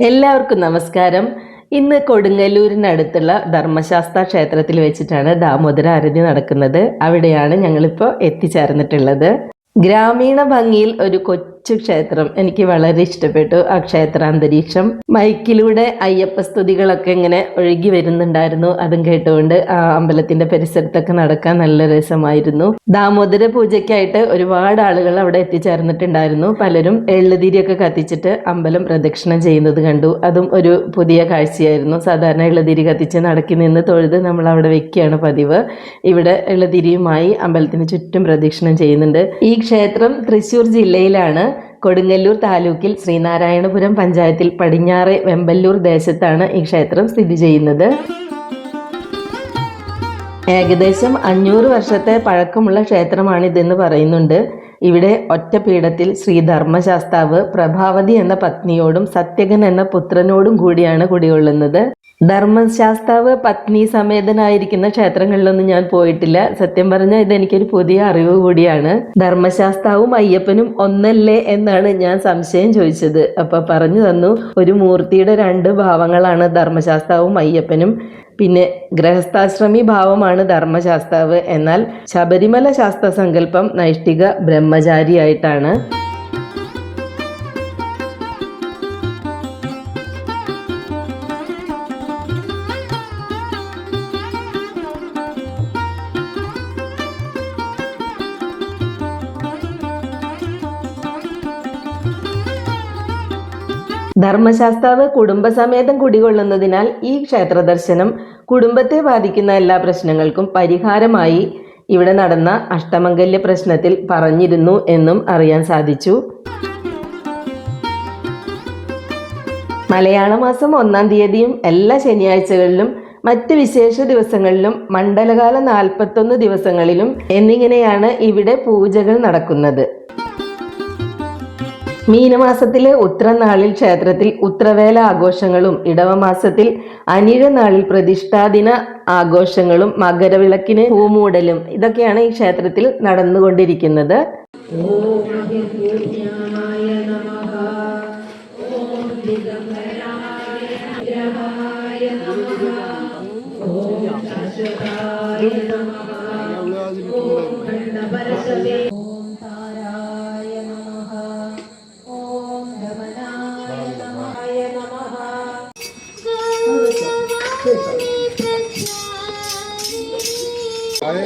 എല്ലാവർക്കും നമസ്കാരം. ഇന്ന് കൊടുങ്ങല്ലൂരിനടുത്തുള്ള ധർമ്മശാസ്ത്ര ക്ഷേത്രത്തിൽ വെച്ചിട്ടാണ് ദാമോദര ആരതി നടക്കുന്നത്. അവിടെയാണ് ഞങ്ങളിപ്പോൾ എത്തിച്ചേർന്നിട്ടുള്ളത്. ഗ്രാമീണ ഭംഗിയിൽ ഒരു കൊച്ചു ക്ഷേത്രം എനിക്ക് വളരെ ഇഷ്ടപ്പെട്ടു ആ ക്ഷേത്രാന്തരീക്ഷം മൈക്കിലൂടെ അയ്യപ്പ സ്തുതികളൊക്കെ ഇങ്ങനെ ഒഴുകി വരുന്നുണ്ടായിരുന്നു അതും കേട്ടുകൊണ്ട് ആ അമ്പലത്തിന്റെ പരിസരത്തൊക്കെ നടക്കാൻ നല്ല രസമായിരുന്നു. ദാമോദര പൂജയ്ക്കായിട്ട് ഒരുപാട് ആളുകൾ അവിടെ എത്തിച്ചേർന്നിട്ടുണ്ടായിരുന്നു. പലരും എള്ളുതിരിയൊക്കെ കത്തിച്ചിട്ട് അമ്പലം പ്രദക്ഷിണം ചെയ്യുന്നത് കണ്ടു. അതും ഒരു പുതിയ കാഴ്ചയായിരുന്നു. സാധാരണ എള്ളുതിരി കത്തിച്ച് നടക്കി നിന്ന് തൊഴുത് നമ്മൾ അവിടെ വെക്കുകയാണ് പതിവ്. ഇവിടെ എള്ളുതിരിയുമായി അമ്പലത്തിന് ചുറ്റും പ്രദക്ഷിണം ചെയ്യുന്നുണ്ട്. ഈ ക്ഷേത്രം തൃശ്ശൂർ ജില്ലയിലാണ്. കൊടുങ്ങല്ലൂർ താലൂക്കിൽ ശ്രീനാരായണപുരം പഞ്ചായത്തിൽ പടിഞ്ഞാറ് വെമ്പല്ലൂർ ദേശത്താണ് ഈ ക്ഷേത്രം സ്ഥിതി ചെയ്യുന്നത്. ഏകദേശം അഞ്ഞൂറ് വർഷത്തെ പഴക്കമുള്ള ക്ഷേത്രമാണിതെന്ന് പറയുന്നുണ്ട്. ഇവിടെ ഒറ്റപീഠത്തിൽ ശ്രീ ധർമ്മശാസ്താവ് പ്രഭാവതി എന്ന പത്നിയോടും സത്യകൻ എന്ന പുത്രനോടും കൂടിയാണ് കുടികൊള്ളുന്നത്. ധർമ്മശാസ്താവ് പത്നി സമേതനായിരിക്കുന്ന ക്ഷേത്രങ്ങളിലൊന്നും ഞാൻ പോയിട്ടില്ല. സത്യം പറഞ്ഞാൽ ഇതെനിക്കൊരു പുതിയ അറിവ് കൂടിയാണ്. ധർമ്മശാസ്താവും അയ്യപ്പനും ഒന്നല്ലേ എന്നാണ് ഞാൻ സംശയം ചോദിച്ചത്. അപ്പൊ പറഞ്ഞു തന്നു ഒരു മൂർത്തിയുടെ രണ്ട് ഭാവങ്ങളാണ് ധർമ്മശാസ്താവും അയ്യപ്പനും. പിന്നെ ഗൃഹസ്ഥാശ്രമി ഭാവമാണ് ധർമ്മശാസ്താവ്. എന്നാൽ ശബരിമല ശാസ്ത്ര സങ്കല്പം നൈഷ്ഠിക ബ്രഹ്മചാരിയായിട്ടാണ്. ധർമ്മശാസ്താവ് കുടുംബസമേതം കുടികൊള്ളുന്നതിനാൽ ഈ ക്ഷേത്ര ദർശനം കുടുംബത്തെ ബാധിക്കുന്ന എല്ലാ പ്രശ്നങ്ങൾക്കും പരിഹാരമായി ഇവിടെ നടന്ന അഷ്ടമംഗല്യ പ്രശ്നത്തിൽ പറഞ്ഞിരുന്നു എന്നും അറിയാൻ സാധിച്ചു. മലയാള മാസം ഒന്നാം തീയതിയും എല്ലാ ശനിയാഴ്ചകളിലും മറ്റ് വിശേഷ ദിവസങ്ങളിലും മണ്ഡലകാല നാൽപ്പത്തൊന്ന് ദിവസങ്ങളിലും എന്നിങ്ങനെയാണ് ഇവിടെ പൂജകൾ നടക്കുന്നത്. മീനമാസത്തിലെ ഉത്രനാളിൽ ക്ഷേത്രത്തിൽ ഉത്രവേല ആഘോഷങ്ങളും ഇടവമാസത്തിൽ അനിഴനാളിൽ പ്രതിഷ്ഠാദിന ആഘോഷങ്ങളും മകരവിളക്കിന് പൂമൂടലും ഇതൊക്കെയാണ് ഈ ക്ഷേത്രത്തിൽ നടന്നുകൊണ്ടിരിക്കുന്നത്. ഓം ഹരേ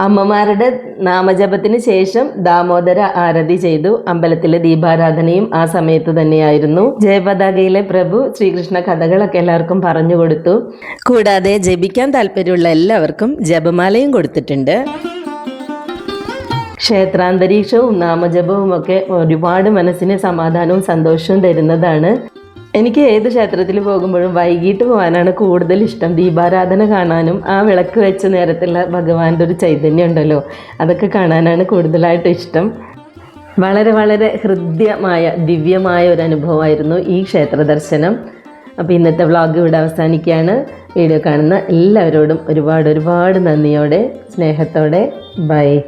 അമ്മമാരുടെ നാമജപത്തിന് ശേഷം ദാമോദര ആരതി ചെയ്തു. അമ്പലത്തിലെ ദീപാരാധനയും ആ സമയത്ത് തന്നെയായിരുന്നു. ജയപതാകയിലെ പ്രഭു ശ്രീകൃഷ്ണ കഥകളൊക്കെ എല്ലാവർക്കും പറഞ്ഞു കൊടുത്തു. കൂടാതെ ജപിക്കാൻ താല്പര്യമുള്ള എല്ലാവർക്കും ജപമാലയും കൊടുത്തിട്ടുണ്ട്. ക്ഷേത്രാന്തരീക്ഷവും നാമജപവും ഒക്കെ ഒരുപാട് മനസ്സിന് സമാധാനവും സന്തോഷവും തരുന്നതാണ്. എനിക്ക് ഏത് ക്ഷേത്രത്തിൽ പോകുമ്പോഴും വൈകിട്ട് പോകാനാണ് കൂടുതൽ ഇഷ്ടം. ദീപാരാധന കാണാനും ആ വിളക്ക് വെച്ച നേരത്തുള്ള ഭഗവാന്റെ ഒരു ചൈതന്യം ഉണ്ടല്ലോ. അതൊക്കെ കാണാനാണ് കൂടുതലായിട്ട് ഇഷ്ടം. വളരെ വളരെ ഹൃദ്യമായ ദിവ്യമായ ഒരു അനുഭവമായിരുന്നു ഈ ക്ഷേത്ര ദർശനം. അപ്പോൾ ഇന്നത്തെ വ്ളോഗ് ഇവിടെ അവസാനിക്കുകയാണ്. വീഡിയോ കാണുന്ന എല്ലാവരോടും ഒരുപാട് ഒരുപാട് നന്ദിയോടെ സ്നേഹത്തോടെ. ബൈ.